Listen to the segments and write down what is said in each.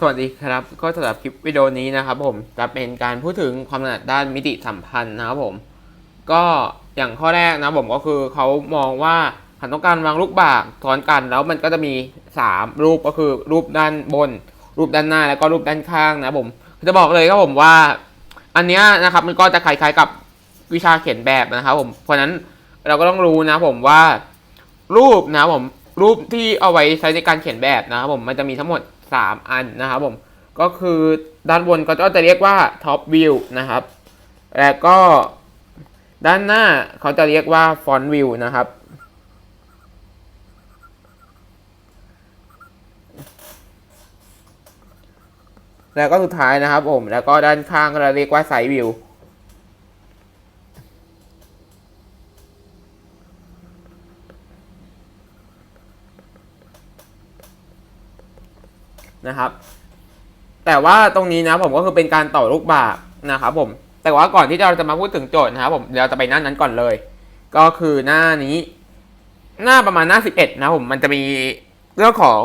สวัสดีครับ ก็สำหรับคลิปวิดีโอนี้นะครับผมจะเป็นการพูดถึงความถนัดด้านมิติสัมพันธ์นะครับผม ก็อย่างข้อแรกนะผมก็คือเขามองว่าหากต้องการวางลูกบากซ้อนกันแล้วมันก็จะมี 3 รูปก็คือรูปด้านบน รูปด้านหน้าแล้วก็รูปด้านข้างนะผมจะบอกเลยครับผมว่า อันนี้นะครับมันก็จะคล้ายๆกับวิชาเขียนแบบนะครับผมเพราะนั้นเราก็ต้องรู้นะผมว่า รูปนะผมรูปที่เอาไว้ใช้ในการเขียนแบบนะครับผมมันจะมีทั้งหมด 3 อันนะครับผมก็คือด้านบนก็จะเรียกว่า top view นะครับ แล้วก็ด้านหน้าเขาจะเรียกว่า front view นะครับ แล้วก็สุดท้ายนะครับผม แล้วก็ด้านข้างก็จะเรียกว่า side view นะครับ แต่ว่าตรงนี้นะผมก็คือเป็นการต่อลูกบากนะครับผม แต่ว่าก่อนที่เราจะมาพูดถึงโจทย์นะครับผมเราจะไปหน้านั้นก่อนเลย ก็คือหน้านี้ หน้าประมาณหน้า 11 นะผมมันจะมีเรื่องของ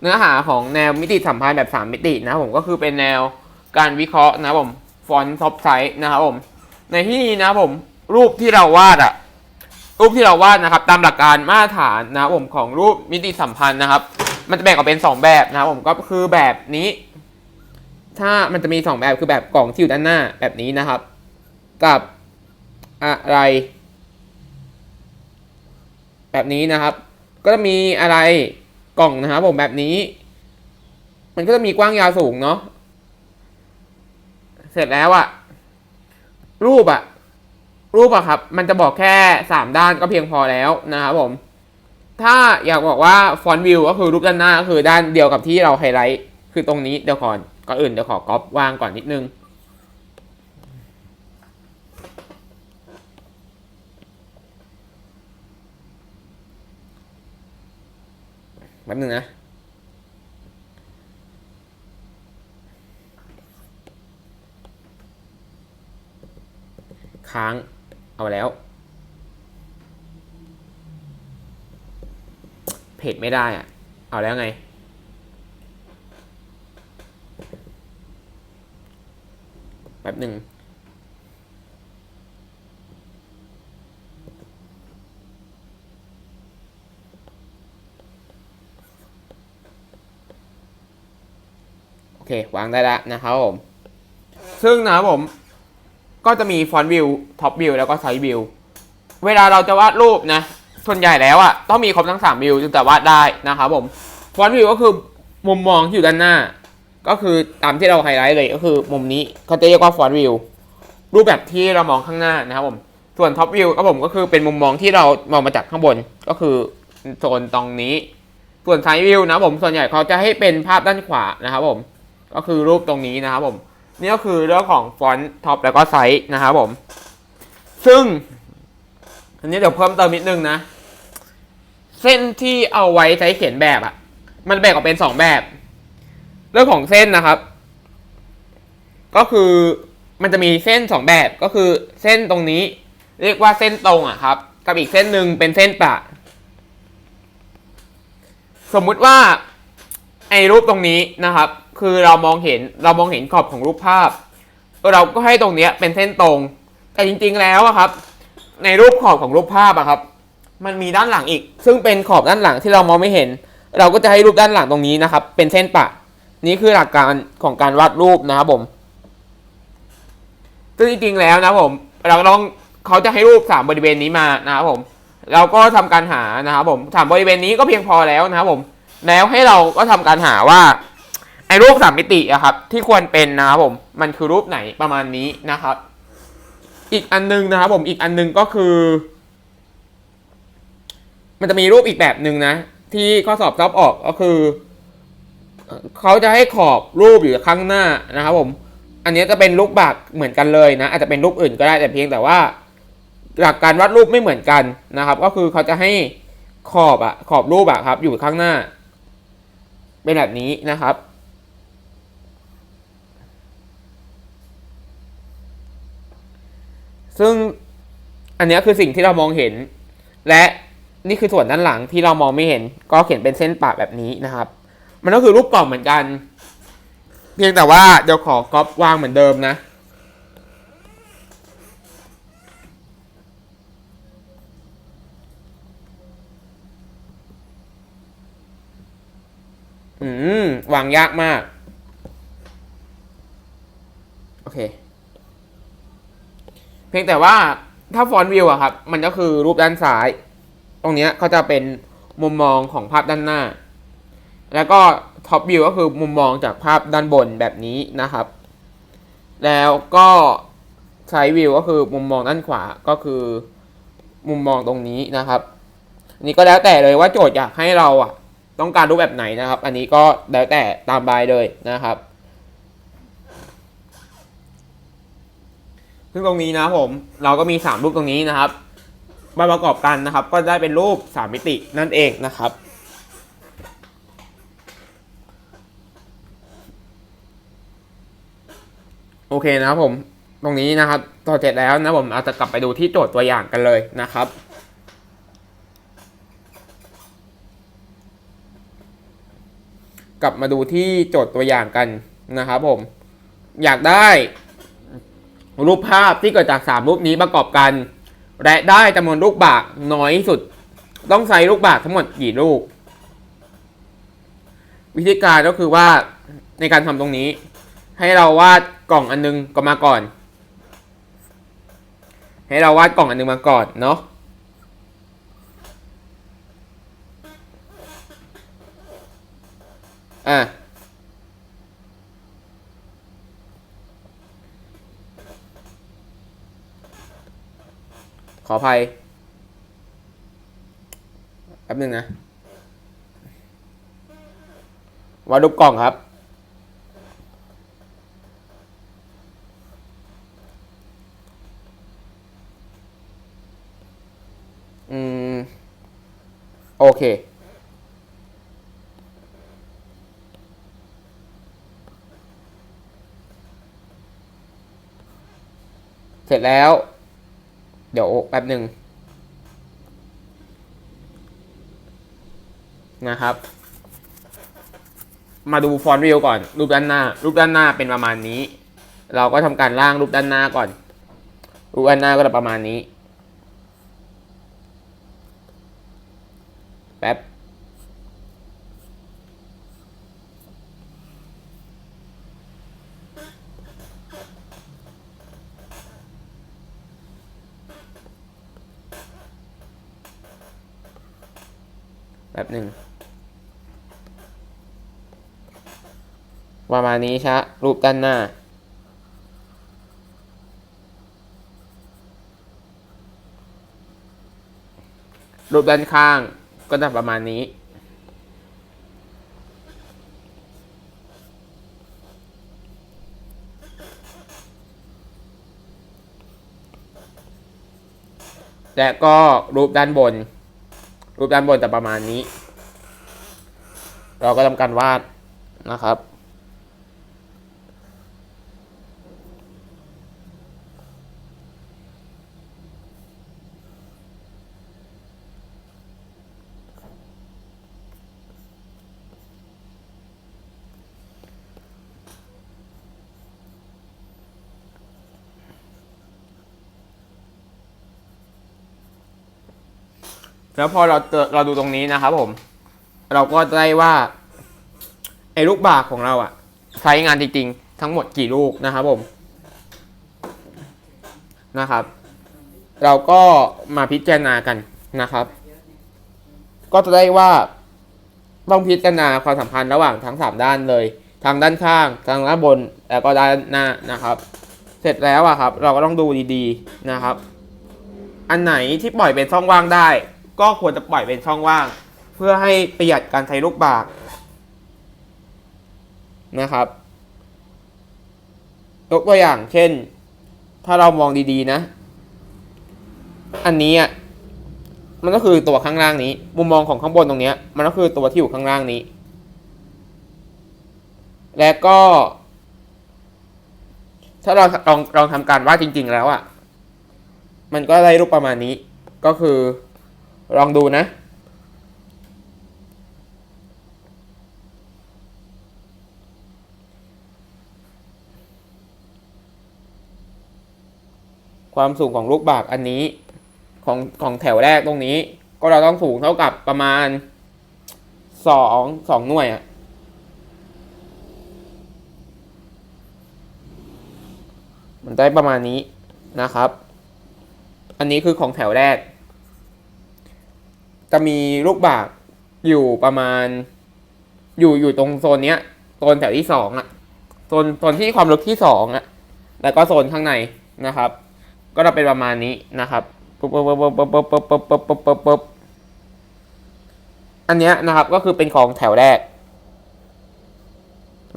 เนื้อหาของแนวมิติสัมพันธ์แบบ 3 มิตินะผมก็คือเป็นแนวการวิเคราะห์นะผมฟอนต์ท็อปไซส์นะครับผม ในที่นี้นะผมรูปที่เราวาดอะรูปที่เราวาดนะครับ ตามหลักการมาตรฐานนะผมของรูปมิติสัมพันธ์นะครับ มันจะแบ่งออกเป็น 2 แบบนะครับผมก็คือแบบนี้ ถ้ามันจะมี 2 แบบคือแบบกล่องที่อยู่ด้านหน้าแบบนี้นะครับ กับอะไร แบบนี้นะครับ ก็จะมีอะไรกล่องนะครับผมแบบนี้ มันก็จะมีกว้างยาวสูงเนาะเสร็จแล้วอะรูปอะรูปอะครับ มันจะบอกแค่สามด้านก็เพียงพอแล้วนะครับผม ถ้าอยากบอกว่าฟอนต์วิวก็คือรูปด้านหน้าก็คือด้านเดียวกับที่เราไฮไลท์คือตรงนี้เดี๋ยวก่อนก่อนอื่นเดี๋ยวขอก๊อปวางก่อนนิดนึง แป๊บนึงนะค้างเอาแล้ว เพจไม่ได้อะเอาแล้วไง แป๊บหนึ่งโอเควางได้แล้วนะครับผม ซึ่งนะครับผม ก็จะมีฟอนต์วิวท็อปวิวแล้วก็ไซด์วิวเวลาเราจะวาดรูปนะ ส่วนใหญ่แล้วอะต้องมีครบทั้ง3วิวจึงจะวาดได้นะครับผมฟอนต์วิวก็คือมุมมองที่อยู่ด้านหน้า ก็คือตามที่เราไฮไลท์เลยก็คือมุมนี้เขาจะเรียกว่าฟอนต์วิวรูปแบบที่เรามองข้างหน้านะครับผมส่วนท็อปวิวก็ผมก็คือเป็นมุมมองที่เรามองมาจากข้างบนก็คือโซนตรงนี้ ส่วนไซด์วิวนะผมส่วนใหญ่เขาจะให้เป็นภาพด้านขวานะครับผมก็คือรูปตรงนี้นะครับผมนี่ก็คือเรื่องของฟอนต์ท็อปแล้วก็ไซส์นะครับผม ซึ่ง อันนี้เดี๋ยวเพิ่มเติมนิดนึงนะ เส้นที่เอาไว้ใช้เขียนแบบอะมันแบ่งออกเป็นสองแบบ เรื่องของเส้นนะครับ ก็คือมันจะมีเส้นสองแบบก็คือเส้นตรงนี้ เรียกว่าเส้นตรงอะครับ กับอีกเส้นหนึ่งเป็นเส้นประสมมุติว่าไอ้รูปตรงนี้นะครับ คือเรามองเห็นเรามองเห็นขอบของรูปภาพ เราก็ให้ตรงเนี้ยเป็นเส้นตรง แต่จริง ๆ แล้วอะครับ ในรูปขอบของรูปภาพอะครับ มันมีด้านหลังอีก ซึ่งเป็นขอบด้านหลังที่เรามองไม่เห็น เราก็จะให้รูปด้านหลังตรงนี้นะครับ เป็นเส้นปะ นี่คือหลักการของการวาดรูปนะครับผมซึ่งจริงๆแล้วนะผม เราต้องเขาจะให้รูปสามบริเวณนี้มานะครับผม เราก็ทำการหานะครับผมสามบริเวณนี้ก็เพียงพอแล้วนะครับผม แล้วให้เราก็ทำการหาว่าไอ้รูปสามมิติอะครับ ที่ควรเป็นนะครับผม มันคือรูปไหนประมาณนี้นะครับ อีกอันนึงนะครับผมอีกอันนึงก็คือ มันจะมีรูปอีกแบบหนึ่งนะ ที่ข้อสอบชอบออกก็คือ เขาจะให้ขอบรูปอยู่ข้างหน้านะครับผม อันนี้จะเป็นรูปบักเหมือนกันเลยนะ อาจจะเป็นรูปอื่นก็ได้แต่เพียงแต่ว่า หลักการวาดรูปไม่เหมือนกันนะครับ ก็คือเขาจะให้ขอบอะขอบรูปอะครับ อยู่ข้างหน้า เป็นแบบนี้นะครับซึ่งอันนี้คือสิ่งที่เรามองเห็น และ นี่คือส่วนด้านหลังที่เรามองไม่เห็น ก็เขียนเป็นเส้นปะแบบนี้นะครับ มันก็คือรูปกล่องเหมือนกัน เพียงแต่ว่าเดี๋ยวขอก๊อปวางเหมือนเดิมนะอืมวางยากมาก โอเค เพียงแต่ว่าถ้าฟอนต์วิวอะครับ มันก็คือรูปด้านซ้าย ตรงนี้ยก็จะเป็นมุมมองของภาพด้านหน้า แล้วก็ท็อปวิวก็คือมุมมองจากภาพด้านบนแบบนี้นะครับ แล้วก็ไซด์วิวก็คือมุมมองด้านขวาก็คือมุมมองตรงนี้นะครับนนี้ก็แล้วแต่เลยว่าโจทย์อยากให้เราอะต้องการรูปแบบไหนนะครับ อันนี้ก็แล้วแต่ตามบายเลยนะครับ ซึ่งตรงนี้นะผมเราก็มี 3 รูปตรงนี้นะครับ มาประกอบกันนะครับ ก็ได้เป็นรูป 3 มิตินั่นเองนะครับ โอเคนะครับผมตรงนี้นะครับต่อเสร็จแล้วนะผมเราจะกลับไปดูที่โจทย์ตัวอย่างกันเลยนะครับกลับมาดูที่โจทย์ตัวอย่างกันนะครับผม อยากได้รูปภาพที่เกิดจาก 3 รูปนี้ประกอบกัน และได้จำนวนลูกบากน้อยที่สุด ต้องใช้ลูกบากทั้งหมดกี่ลูก วิธีการก็คือว่าในการทำตรงนี้ ให้เราวาดกล่องอันนึงก็มาก่อน ให้เราวาดกล่องอันนึงมาก่อนเนาะอะ ขออภัยแป๊บนึงนะวาดรูปกล่องครับ อืม โอเค เสร็จแล้ว ดี๋ยวแป๊บหนึ่งนะครับ มาดูฟอนต์วิวก่อน รูปด้านหน้า รูปด้านหน้าเป็นประมาณนี้ เราก็ทำการล่างรูปด้านหน้าก่อน รูปด้านหน้าก็จะประมาณนี้ แป๊บ แป๊บหนึ่งประมาณนี้ชะ รูปด้านหน้า รูปด้านข้างก็จะประมาณนี้ และก็รูปด้านบน รูปด้านบนจะประมาณนี้ เราก็ทำการวาดนะครับ แล้วพอเราเจอเราดูตรงนี้นะครับผม เราก็ได้ว่าไอ้ลูกบากของเราอะใช้งานจริงๆ ทั้งหมดกี่ลูกนะครับผมนะครับ เราก็มาพิจารณากันนะครับ ก็จะได้ว่าต้องพิจารณาความสัมพันธ์ระหว่างทั้งสามด้านเลยทางด้านข้างทางด้านบนแล้วก็ด้านหน้านะครับ เสร็จแล้วอะครับ เราก็ต้องดูดีๆนะครับ อันไหนที่ปล่อยเป็นช่องว่างได้ ก็ควรจะปล่อยเป็นช่องว่าง เพื่อให้ประหยัดการใช้ลูกบากนะครับยกตัวอย่างเช่น ถ้าเรามองดีๆนะ อันนี้อะมันก็คือตัวข้างล่างนี้ มุมมองของข้างบนตรงนี้มันก็คือตัวที่อยู่ข้างล่างนี้ และก็ ถ้าเราลองลองทำการวาดจริง ๆ แล้วอะ มันก็ได้รูปประมาณนี้ ก็คือ ลองดูนะ ความสูงของลูกบากอันนี้ของของแถวแรกตรงนี้ ก็เราต้องสูงเท่ากับประมาณสองสองหน่วยอะมันได้ประมาณนี้นะครับ อันนี้คือของแถวแรก จะมีลูกบากอยู่ประมาณ อยู่อยู่ตรงโซนเนี้ยโซนแถวที่สองอะโซนโซนที่ความลึกที่สองอะแล้วก็โซนข้างในนะครับ ก็จะเป็นประมาณนี้นะครับปุ๊บปุ๊บปุ๊บปุ๊บปุ๊บปุ๊บปุ๊บปุ๊บปุ๊บปุ๊บปุ๊บอันเนี้ยนะครับก็คือเป็นของแถวแรก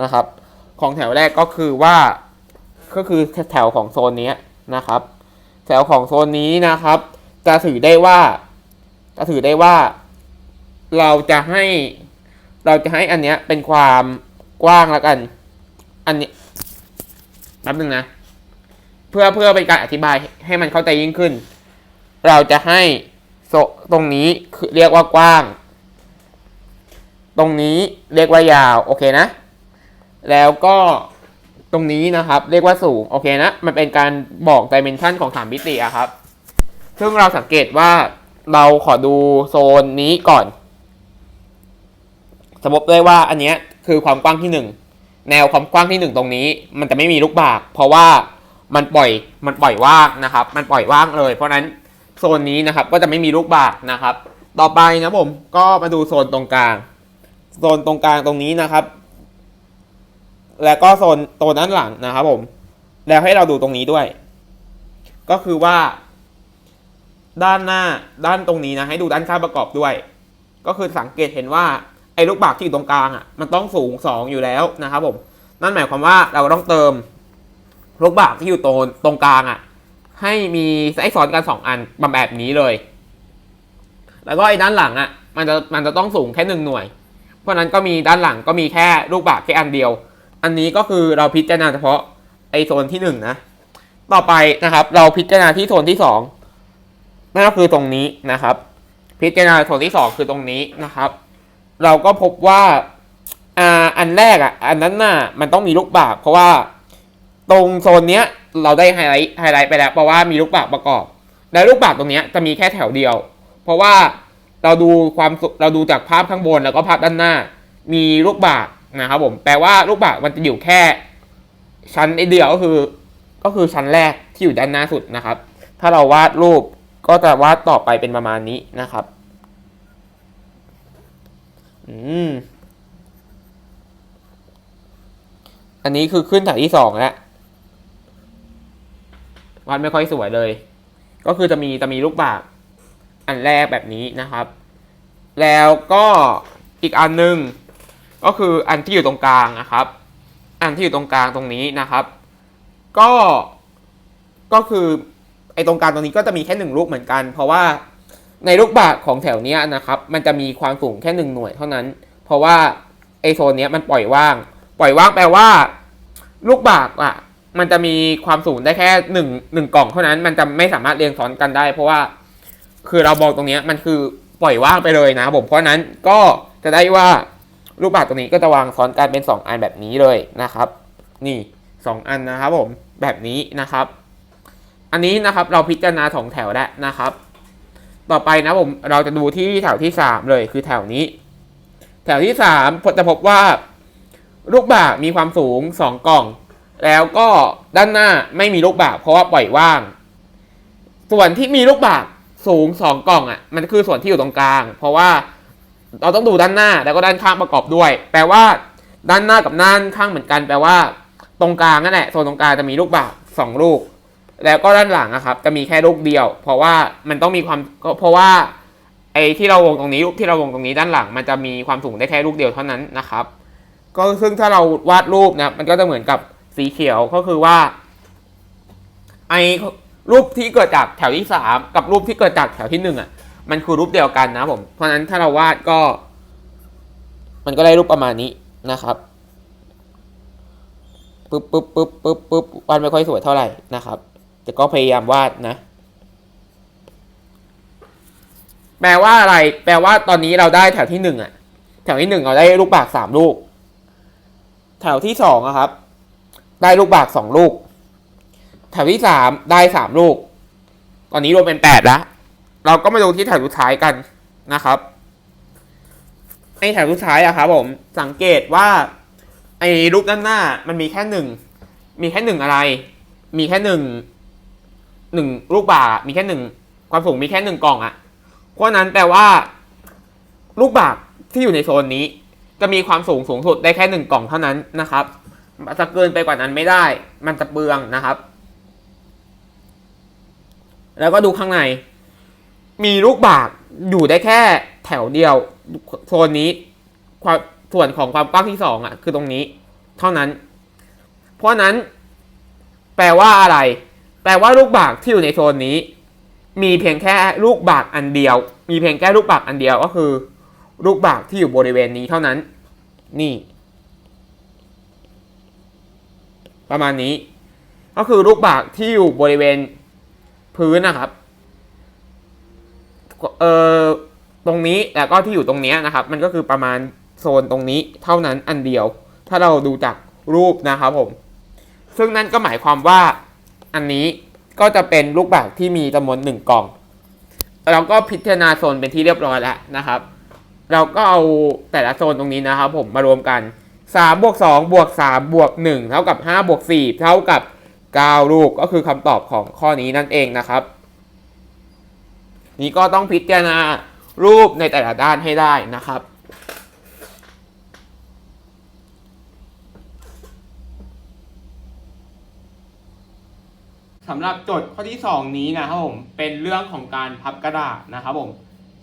นะครับ ของแถวแรกก็คือว่าก็คือแถวของโซนนี้นะครับ แถวของโซนนี้นะครับ จะถือได้ว่า จะถือได้ว่าเราจะให้เราจะให้อันเนี้ยเป็นความกว้างแล้วกัน อันนี้แป๊บนึงนะ เพื่อเพื่อเป็นการอธิบายให้มันเข้าใจยิ่งขึ้น เราจะให้โซตรงนี้คือเรียกว่ากว้าง ตรงนี้เรียกว่ายาว โอเคนะ แล้วก็ตรงนี้นะครับ เรียกว่าสูง โอเคนะ มันเป็นการบอกดิเมนชันของสามมิติอะครับ ซึ่งเราสังเกตว่า เราขอดูโซนนี้ก่อน สมมติด้วยว่าอันเนี้ยคือความกว้างที่หนึ่งแนวความกว้างที่หนึ่งตรงนี้ มันจะไม่มีลูกบาก เพราะว่ามันปล่อยมันปล่อยว่างนะครับ มันปล่อยว่างเลย เพราะฉะนั้นโซนนี้นะครับก็จะไม่มีลูกบากนะครับ ต่อไปนะผมก็มาดูโซนตรงกลาง โซนตรงกลางตรงนี้นะครับ แล้วก็โซนโซนด้านหลังนะครับผมแล้วให้เราดูตรงนี้ด้วย ก็คือว่า ด้านหน้าด้านตรงนี้นะให้ดูด้านข้างประกอบด้วย ก็คือสังเกตเห็นว่าไอ้ลูกบากที่อยู่ตรงกลางอะมันต้องสูงสองอยู่แล้วนะครับผมนั่นหมายความว่าเราต้องเติมลูกบากที่อยู่ตรงตรงกลางอะให้มีไอ้ซ้อนกันสองอันแบบนี้เลย แล้วก็ไอ้ด้านหลังอะมันจะมันจะต้องสูงแค่หนึ่งหน่วย เพราะนั้นก็มีด้านหลังก็มีแค่ลูกบากแค่อันเดียว อันนี้ก็คือเราพิจารณาเฉพาะไอ้โซนที่หนึ่งนะต่อไปนะครับ เราพิจารณาที่โซนที่สอง นั่นก็คือตรงนี้นะครับ พิจารณาโซนที่สองคือตรงนี้นะครับ เราก็พบว่าอ่าอันแรกอะ อันนั้นน่ะมันต้องมีลูกบากเพราะว่าตรงโซนเนี้ยเราได้ไฮไลท์ไฮไลท์ไปแล้วเพราะว่ามีลูกบากประกอบและลูกบากตรงเนี้ยจะมีแค่แถวเดียว เพราะว่าเราดูความสุเราดูจากภาพข้างบนแล้วก็ภาพด้านหน้า มีลูกบากนะครับผมแปลว่าลูกบากมันจะอยู่แค่ ชั้นเดียวก็คือ ก็คือชั้นแรกที่อยู่ด้านหน้าสุดนะครับ ถ้าเราวาดรูป ก็จะวาดต่อไปเป็นประมาณนี้นะครับ อืม อันนี้คือขึ้นแถวที่สองแล้ววาดไม่ค่อยสวยเลย ก็คือจะมีจะมีลูกบากอันแรกแบบนี้นะครับ แล้วก็อีกอันหนึงก็คืออันที่อยู่ตรงกลางนะครับ อันที่อยู่ตรงกลางตรงนี้นะครับ ก็ก็คือ ไอ้ตรงกลางตรงนี้ก็จะมีแค่หนึ่งลูกเหมือนกัน เพราะว่าในลูกบากของแถวเนี้ยนะครับ มันจะมีความสูงแค่หนึ่งหน่วยเท่านั้น เพราะว่าไอโซนเนี้ยมันปล่อยว่าง ปล่อยว่างแปลว่า ลูกบากอะ มันจะมีความสูงได้แค่หนึ่งหนึ่งกล่องเท่านั้น มันจะไม่สามารถเรียงซ้อนกันได้ เพราะว่า คือเราบอกตรงเนี้ยมันคือปล่อยว่างไปเลยนะผม เพราะนั้นก็จะได้ว่าลูกบากตรงนี้ก็จะวางซ้อนกันเป็นสองอันแบบนี้เลยนะครับ นี่สองอันนะครับผมแบบนี้นะครับ อันนี้นะครับเราพิจารณาสองแถวแล้วนะครับ ต่อไปนะผมเราจะดูที่แถวที่สามเลยคือแถวนี้ แถวที่สามจะพบว่าลูกบากมีความสูงสองกล่อง แล้วก็ด้านหน้าไม่มีลูกบากเพราะว่าปล่อยว่าง ส่วนที่มีลูกบากสูงสองกล่องอะมันคือส่วนที่อยู่ตรงกลาง เพราะว่าเราต้องดูด้านหน้าแล้วก็ด้านข้างประกอบด้วย แปลว่า ด้านหน้ากับด้านข้างเหมือนกัน แปลว่า ตรงกลางนั่นแหละโซนตรงกลางจะมีลูกบากสองลูก แล้วก็ด้านหลังนะครับ จะมีแค่ลูกเดียว เพราะว่ามันต้องมีความเพราะว่าไอ้ที่เราวงตรงนี้ลูกที่เราวงตรงนี้ด้านหลัง มันจะมีความสูงได้แค่ลูกเดียวเท่านั้นนะครับ ก็ซึ่งถ้าเราวาดรูปนะมันก็จะเหมือนกับสีเขียวก็คือว่าไอ้รูปที่เกิดจากแถวที่สามกับรูปที่เกิดจากแถวที่หนึ่งอะมันคือรูปเดียวกันนะผมเพราะฉะนั้นถ้าเราวาดก็ มันก็ได้รูปประมาณนี้นะครับปึ๊บปึ๊บปึ๊บปึ๊บปึ๊บวาดไม่ค่อยสวยเท่าไหร่นะครับ แต่ก็พยายามวาดนะ แปลว่าอะไร แปลว่าตอนนี้เราได้แถวที่หนึ่งอะแถวที่หนึ่งเราได้ลูกบากสามลูก แถวที่สองอะครับ ได้ลูกบากสองลูก แถวที่สามได้สามลูก ตอนนี้รวมเป็นแปดล้วเราก็มาดูที่แถวสุดท้ายกันนะครับในแถวสุดท้ายอะครับผมสังเกตว่าไอ้รูปด้านหน้ามันมีแค่หนึ่งมีแค่หนึ่งอะไร มีแค่หนึ่ง หนึ่งลูกบาศก์มีแค่หนึ่งความสูงมีแค่หนึ่งกล่องอะเพราะนั้นแปลว่าลูกบาศก์ที่อยู่ในโซนนี้ จะมีความสูงสูงสุดได้แค่หนึ่งกล่องเท่านั้นนะครับจะเกินไปกว่านั้นไม่ได้ มันจะเปลืองนะครับ แล้วก็ดูข้างใน มีลูกบากอยู่ได้แค่แถวเดียวโซนนี้ความส่วนของความกว้างที่สองอะ คือตรงนี้ เท่านั้น เพราะนั้น แปลว่าอะไร แปลว่าลูกบากที่อยู่ในโซนนี้ มีเพียงแค่ลูกบากอันเดียว มีเพียงแค่ลูกบากอันเดียวก็คือ ลูกบากที่อยู่บริเวณนี้เท่านั้น นี่ ประมาณนี้ ก็คือลูกบากที่อยู่บริเวณพื้นนะครับเอ่อตรงนี้แล้วก็ที่อยู่ตรงนี้นะครับ มันก็คือประมาณโซนตรงนี้เท่านั้นอันเดียว ถ้าเราดูจากรูปนะครับผม ซึ่งนั่นก็หมายความว่า อันนี้ก็จะเป็นลูกบากที่มีจำนวนหนึ่งกล่อง เราก็พิจารณาโซนเป็นที่เรียบร้อยแล้วนะครับ เราก็เอาแต่ละโซนตรงนี้นะครับ ผมมารวมกัน3บวก2บวก3บวก1เท่ากับ5บวก4เท่ากับ9ลูกก็คือคำตอบของข้อนี้นั่นเองนะครับ นี่ก็ต้องพิจารณารูปในแต่ละด้านให้ได้นะครับ สำหรับโจทย์ข้อที่ 2 นี้นะครับผมเป็นเรื่องของการพับกระดาษนะครับผม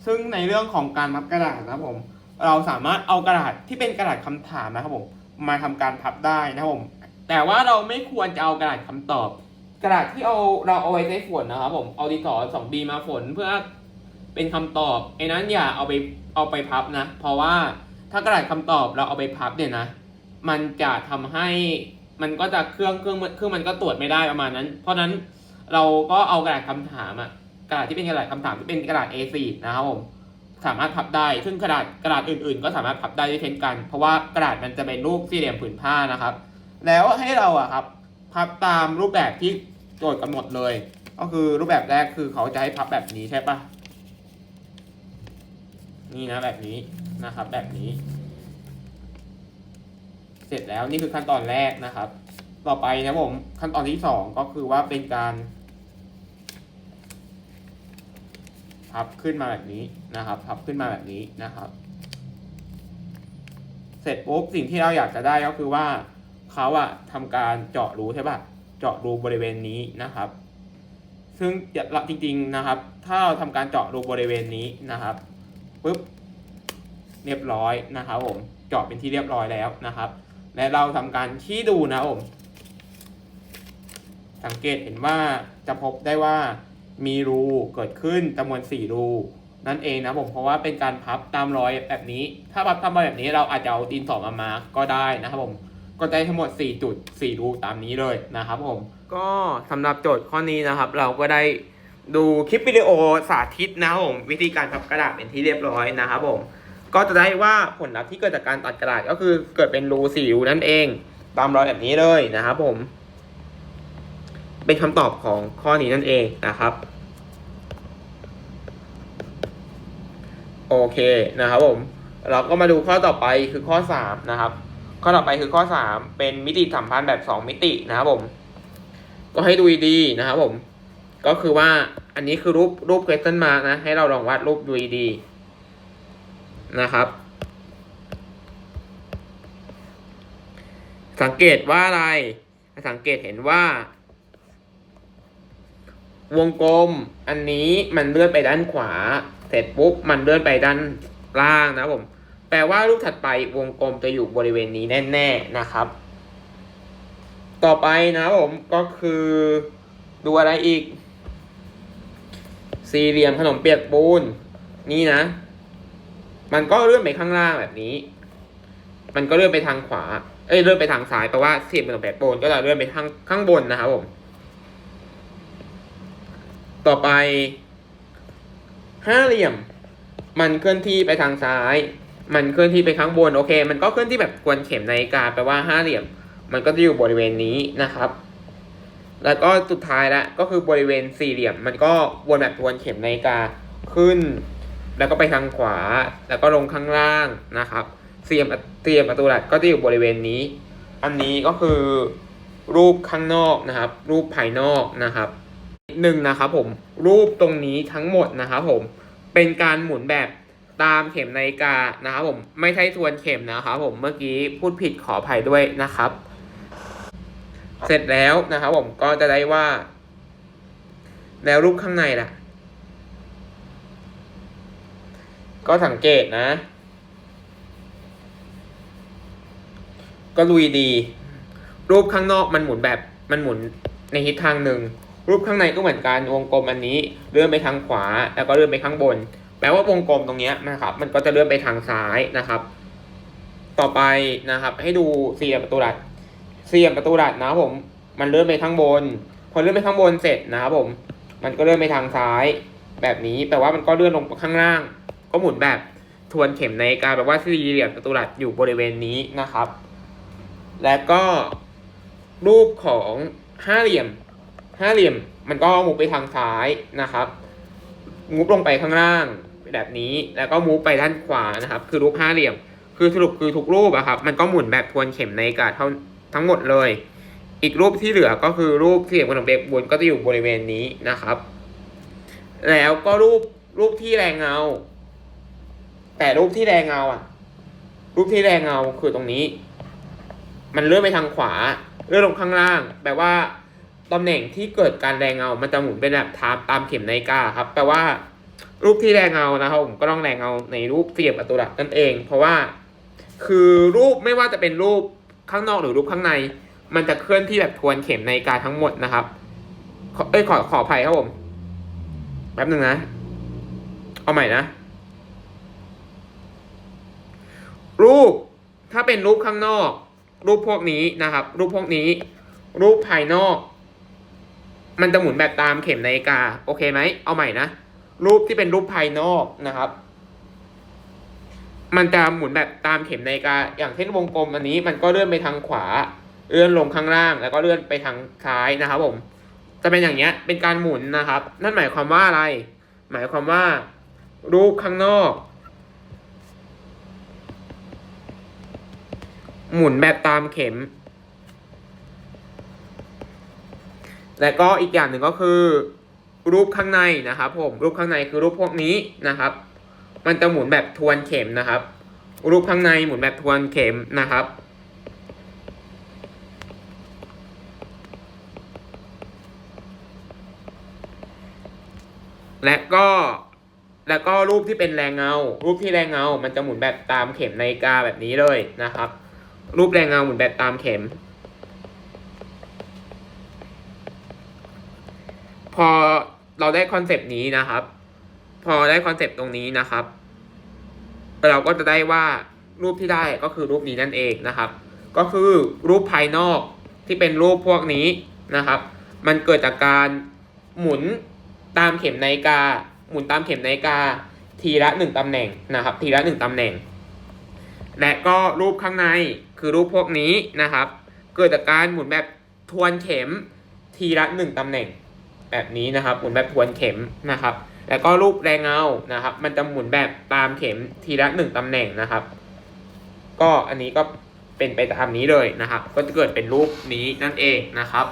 ซึ่งในเรื่องของการพับกระดาษนะครับผมเราสามารถเอากระดาษที่เป็นกระดาษคำถามนะครับผมมาทำการพับได้นะครับผมแต่ว่าเราไม่ควรจะเอากระดาษคำตอบ กระดาษที่เอาเราเอาไว้ใช้ฝนนะครับผมเอาดินสอสองบีมาฝนเพื่อเป็นคำตอบไอ้นั้นอย่าเอาไปเอาไปพับนะ เพราะว่าถ้ากระดาษคำตอบเราเอาไปพับเนี่ยนะ มันจะทำให้ มันก็จะเครื่องเครื่องเครื่องมันก็ตรวจไม่ได้ประมาณนั้น เพราะนั้นเราก็เอากระดาษคำถามอะกระดาษที่เป็นกระดาษคำถามที่เป็นกระดาษ A4 นะครับผมสามารถพับได้ ซึ่งกระดาษกระดาษอื่นๆ ก็สามารถพับได้ด้วยเช่นกัน เพราะว่ากระดาษมันจะเป็นรูปสี่เหลี่ยมผืนผ้านะครับ แล้วให้เราอะครับพับตามรูปแบบที่โจทย์กำหนดเลย ก็คือรูปแบบแรกคือเขาจะให้พับแบบนี้ใช่ปะนี่นะแบบนี้นะครับแบบนี้ เสร็จแล้วนี่คือขั้นตอนแรกนะครับ ต่อไปนะผมขั้นตอนที่สองก็คือว่าเป็นการพับขึ้นมาแบบนี้นะครับ พับขึ้นมาแบบนี้นะครับ เสร็จปุ๊บสิ่งที่เราอยากจะได้ก็คือว่าเขาอะทำการเจาะรูใช่ปะเจาะรูบริเวณนี้นะครับ ซึ่งจริง ๆนะครับ ถ้าเราทำการเจาะรูบริเวณนี้นะครับปุ๊บเรียบร้อยนะครับผมเจาะเป็นที่เรียบร้อยแล้วนะครับ และเราทำการชี้ดูนะผมสังเกตเห็นว่าจะพบได้ว่ามีรูเกิดขึ้นจำนวน4รูนั่นเองนะผมเพราะว่าเป็นการพับตามรอยแบบนี้ ถ้าพับตามรอยแบบนี้เราอาจจะเอาดินสอมามาร์กก็ได้นะครับผมก็ได้ทั้งหมด 4 จุด 4 รูตามนี้เลยนะครับผม ก็สำหรับโจทย์ข้อนี้นะครับ เราก็ได้ดูคลิปวิดีโอสาธิตนะครับผมวิธีการพับกระดาษเป็นที่เรียบร้อยนะครับผม ก็จะได้ว่าผลลัพธ์ที่เกิดจากการตัดกระดาษก็คือเกิดเป็นรูสีรูนั่นเอง ตามรอยแบบนี้เลยนะครับผม เป็นคำตอบของข้อนี้นั่นเองนะครับ โอเคนะครับผม เราก็มาดูข้อต่อไปคือข้อสามนะครับ ข้อต่อไปคือข้อสามเป็นมิติสัมพันธ์แบบสองมิตินะครับผม ก็ให้ดูดีๆนะครับผม ก็คือว่าอันนี้คือรูปรูป question mark นะ ให้เราลองวาดรูปดูดีๆ นะครับ สังเกตว่าอะไร สังเกตเห็นว่า วงกลมอันนี้มันเลื่อนไปด้านขวา เสร็จปุ๊บมันเลื่อนไปด้านล่างนะผม แปลว่ารูปถัดไปวงกลมจะอยู่บริเวณนี้แน่ ๆนะครับ ต่อไปนะผมก็คือดูอะไรอีก สี่เหลี่ยมขนมเปียกปูน นี่นะ มันก็เลื่อนไปข้างล่างแบบนี้ มันก็เลื่อนไปทางขวา เอ้ยเลื่อนไปทางซ้ายแปลว่าเหลี่ยมขนมเปียกปูนก็จะเลื่อนไปข้างข้างบนนะครับผม ต่อไปห้าเหลี่ยม มันเคลื่อนที่ไปทางซ้าย มันเคลื่อนที่ไปข้างบนโอเค มันก็เคลื่อนที่แบบกวนเข็มนาฬิกาแปลว่าห้าเหลี่ยม มันก็จะอยู่บริเวณนี้นะครับ แล้วก็สุดท้ายละก็คือบริเวณสี่เหลี่ยม มันก็วนแบบทวนเข็มนาฬิกาขึ้น แล้วก็ไปทางขวา แล้วก็ลงข้างล่างนะครับเสียมเสียมประตูหลักก็จะอยู่บริเวณนี้ อันนี้ก็คือรูปข้างนอกนะครับ รูปภายนอกนะครับหนึ่งนะครับผมรูปตรงนี้ทั้งหมดนะครับผมเป็นการหมุนแบบตามเข็มนาฬิกานะครับผมไม่ใช่ทวนเข็มนะครับผมเมื่อกี้พูดผิดขออภัยด้วยนะครับ เสร็จแล้วนะครับผมก็จะได้ว่า แล้วรูปข้างในล่ะ ก็สังเกตนะ ก็ลุยดี รูปข้างนอกมันหมุนแบบมันหมุนในทิศทางหนึ่ง รูปข้างในก็เหมือนกันวงกลมอันนี้เลื่อนไปทางขวา แล้วก็เลื่อนไปข้างบน แปลว่าวงกลมตรงนี้นะครับ มันก็จะเลื่อนไปทางซ้ายนะครับ ต่อไปนะครับ ให้ดูสี่เหลี่ยมประตูหลักสี่เหลี่ยมประตูหลักนะผม มันเลื่อนไปข้างบน พอเลื่อนไปข้างบนเสร็จนะครับผม มันก็เลื่อนไปทางซ้าย แบบนี้แปลว่ามันก็เลื่อนลงข้างล่าง ก็หมุนแบบทวนเข็มในการแบบว่าสี่เหลี่ยมประตูหลักอยู่บริเวณนี้นะครับ และก็รูปของห้าเหลี่ยมห้าเหลี่ยมมันก็มุกไปทางซ้ายนะครับมุกลงไปข้างล่างแบบนี้ แล้วก็มุกไปด้านขวานะครับ คือรูปห้าเหลี่ยม คือสรุปคือทุกรูปอะครับ มันก็หมุนแบบทวนเข็มในกาเท่าทั้งหมดเลย อีกรูปที่เหลือก็คือรูปสี่เหลี่ยมขนมเปียกบนก็จะอยู่บริเวณนี้นะครับ แล้วก็รูปรูปที่แรงเงา แต่รูปที่แรงเงาอะรูปที่แรงเงาคือตรงนี้ มันเลื่อนไปทางขวา เลื่อนลงข้างล่าง แปลว่าตำแหน่งที่เกิดการแรงเงา มันจะหมุนเป็นแบบตามตามเข็มนาฬิกาครับ แปลว่ารูปที่แรงเงานะครับผมก็ต้องแรงเงาในรูปเสียบประตูหลักนั่นเอง เพราะว่า คือรูปไม่ว่าจะเป็นรูปข้างนอกหรือรูปข้างใน มันจะเคลื่อนที่แบบทวนเข็มนาฬิกาทั้งหมดนะครับเอ้ยขอขออภัยครับผมแป๊บหนึ่งนะ เอาใหม่นะ รูปถ้าเป็นรูปข้างนอก รูปพวกนี้นะครับ รูปพวกนี้ รูปภายนอก มันจะหมุนแบบตามเข็มนาฬิกา โอเคไหมเอาใหม่นะ รูปที่เป็นรูปภายนอกนะครับ มันจะหมุนแบบตามเข็มนาฬิกา อย่างเช่นวงกลมอันนี้ มันก็เลื่อนไปทางขวา เลื่อนลงข้างล่าง แล้วก็เลื่อนไปทางซ้ายนะครับผมจะเป็นอย่างเงี้ย เป็นการหมุนนะครับ นั่นหมายความว่าอะไร หมายความว่า รูปข้างนอก หมุนแบบตามเข็ม และก็อีกอย่างหนึ่งก็คือ รูปข้างในนะครับผมรูปข้างในคือรูปพวกนี้นะครับ มันจะหมุนแบบทวนเข็มนะครับ รูปข้างในหมุนแบบทวนเข็มนะครับและก็แล้วก็รูปที่เป็นแรงเงา รูปที่แรงเงา มันจะหมุนแบบตามเข็มนาฬิกาแบบนี้เลยนะครับ รูปแรงเงาหมุนแบบตามเข็ม พอเราได้คอนเซปต์นี้นะครับ พอได้คอนเซปต์ตรงนี้นะครับ เราก็จะได้ว่ารูปที่ได้ก็คือรูปนี้นั่นเองนะครับ ก็คือรูปภายนอกที่เป็นรูปพวกนี้นะครับ มันเกิดจากการหมุนตามเข็มนาฬิกา หมุนตามเข็มนาฬิกา ทีละหนึ่งตำแหน่งนะครับ ทีละหนึ่งตำแหน่ง และก็รูปข้างใน คือรูปพวกนี้นะครับ เกิดจากการหมุนแบบทวนเข็มทีละหนึ่งตำแหน่ง แบบนี้นะครับ หมุนแบบทวนเข็มนะครับ แล้วก็รูปแรงเงานะครับ มันจะหมุนแบบตามเข็มทีละหนึ่งตำแหน่งนะครับ ก็อันนี้ก็เป็นไปตามนี้เลยนะครับ ก็จะเกิดเป็นรูปนี้นั่นเองนะครับ